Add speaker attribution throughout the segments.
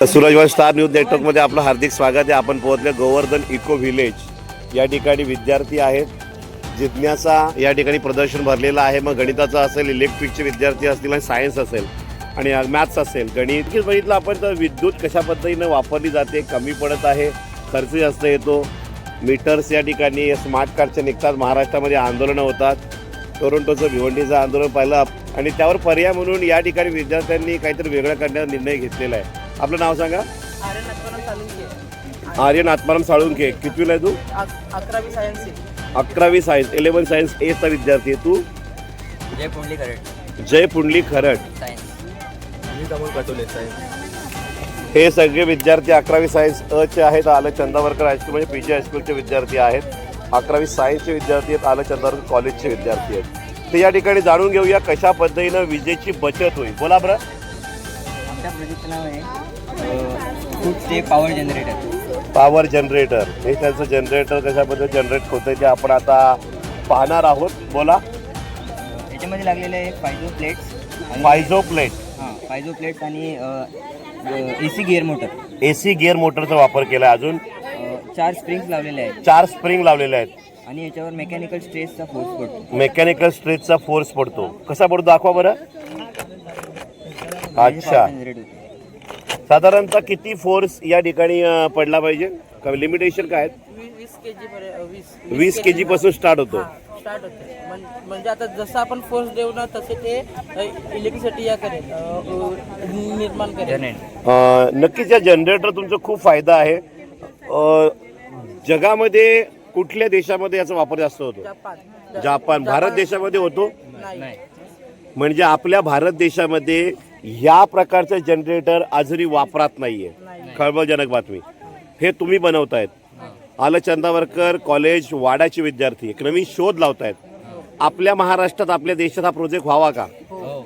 Speaker 1: सूरजवान star news नेटवर्कमध्ये आपलं हार्दिक स्वागत आहे. आपण पोहोचले गोवर्धन इको व्हिलेज. या ठिकाणी विद्यार्थी आहेत. जिज्ञासा या ठिकाणी प्रदर्शन भरलेलं आहे. मग गणिताचं असेल इलेक्ट्रिकचे विद्यार्थी असतील आणि सायन्स असेल आणि मॅथ्स असेल. गणित की बघितलं आपण तर विद्युत कशा पद्धतीनं वापरली जाते कमी पडत आहे खर्च जास्त येतो. मीटर्स या ठिकाणी स्मार्ट कार्डचे निघतात. महाराष्ट्रामध्ये आंदोलनं होतात. टोरंटोचं भिवंडीचं आंदोलन पाहिलं. आणि त्यावर पर्याय म्हणून या ठिकाणी विद्यार्थ्यांनी काहीतरी वेगळं करण्याचा निर्णय घेतलेला आहे. आपलं नाव सांगा.
Speaker 2: आर्यन आत्माराम सालुंके
Speaker 1: आर्यन आत्माराम साळुंके कितवीला आहे तू?
Speaker 2: अक- अकरावी सायन्स.
Speaker 1: अकरावी सायन्स इलेव्हन सायन्स एचा विद्यार्थी आहे तू?
Speaker 3: जय पुंडली करट
Speaker 1: जय पुंडली खरड.
Speaker 3: सायन्स
Speaker 1: हे सगळे विद्यार्थी अकरावी सायन्स अचे आहेत. आलं चंदावरकर हायस्कूल म्हणजे पी जी हायस्कूलचे विद्यार्थी आहेत. अकरावी सायन्सचे विद्यार्थी आहेत. आलं चंदावरकर कॉलेजचे विद्यार्थी आहेत. ते या ठिकाणी जाणून घेऊया कशा पद्धतीनं विजेची बचत होईल. बोला बरं.
Speaker 3: आमच्या प्रोजेक्टचं नाव आहे. Foot step power generator
Speaker 1: power generator हे त्यांचं जनरेटर कशा पद्धतीने जनरेट होतं ते आपण आता पाहणार आहोत. बोला.
Speaker 3: याच्यामध्ये लागलेले आहे फायझो प्लेट्स
Speaker 1: पायझो प्लेट
Speaker 3: हां फायझो प्लेट्स आणि A C gear motor
Speaker 1: A C gear मोटरचा वापर केला अजून.
Speaker 3: चार स्प्रिंग्स लावलेले आहेत.
Speaker 1: चार स्प्रिंग लावलेले आहेत.
Speaker 3: आणि याच्यावर मेकॅनिकल स्ट्रेसचा फोर्स पडतो.
Speaker 1: मेकॅनिकल स्ट्रेचचा फोर्स पडतो. कसा पडतो? दाखवा बरं. अच्छा. साधारणतः किती फोर्स या ठिकाणी अं, पडला पाहिजे? लिमिटेशन काय आहेत?
Speaker 2: वी- वीस के जी पर्यंत वीस
Speaker 1: वीस के जी पासून स्टार्ट होतो.
Speaker 2: स्टार्ट होते. म्हण- म्हणजे आता जसं आपण फोर्स देऊ ना तसे ते इलेक्ट्रिसिटी या करेल. अ, अ, निर्माण करेल.
Speaker 1: अं, नक्कीच या जनरेटर तुमचा खूप फायदा आहे. अं, जगामध्ये कुठल्या देशामध्ये याचा वापर जास्त होतो?
Speaker 2: जपान.
Speaker 1: जापान. भारत देशामध्ये होतो?
Speaker 2: नाही.
Speaker 1: म्हणजे आपल्या भारत देशामध्ये या प्रकारचं जनरेटर अजूनही वापरात नाहीये. खळबळजनक बातमी. हे तुम्ही बनवतायत. आलं चंदावरकर कॉलेज वाडाचे विद्यार्थी एक नवीन शोध लावतायत. आपल्या महाराष्ट्रात आपल्या देशात हा प्रोजेक्ट व्हावा का?
Speaker 2: हो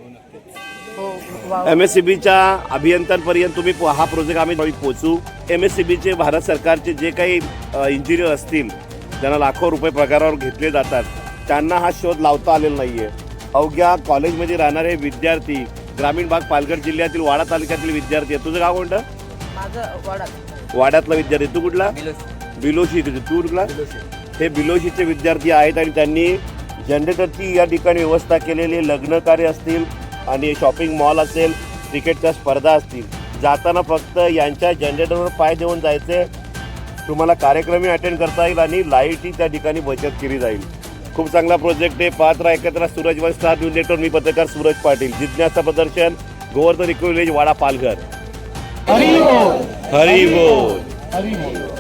Speaker 1: एम एस सी बीच्या अभियंत्यांपर्यंत तुम्ही हा प्रोजेक्ट आम्ही पोचू एम एस सी बीचे भारत सरकारचे जे काही इंजिनियर असतील ज्यांना लाखो रुपये पगारावर घेतले जातात त्यांना हा शोध लावता आलेला नाहीये. अवघ्या कॉलेजमध्ये राहणारे विद्यार्थी ग्रामीण भाग पालघर जिल्ह्यातील वाडा तालुक्यातील विद्यार्थी आहेत. तुझं गाव कोणतं?
Speaker 2: माझं वाडा.
Speaker 1: वाड्यातला विद्यार्थी तू कुठला?
Speaker 3: बिलो
Speaker 1: बिलोशी तुझं तू कुठला? हे बिलोशीचे विद्यार्थी आहेत आणि त्यांनी जनरेटरची या ठिकाणी व्यवस्था केलेली लग्न कार्य असतील आणि शॉपिंग मॉल असेल क्रिकेटच्या स्पर्धा असतील. जाताना फक्त यांच्या जनरेटरवर पाय देऊन जायचे. तुम्हाला कार्यक्रमही अटेंड करता येईल आणि लाईटही त्या ठिकाणी बचत केली जाईल. खूप चांगला प्रोजेक्ट आहे. पात्र एकत्र Suraj one star news network. मी पत्रकार सूरज पाटील. जिज्ञासा प्रदर्शन गोवर्धन इको विलेज वाडा पालघर. हरी बोल.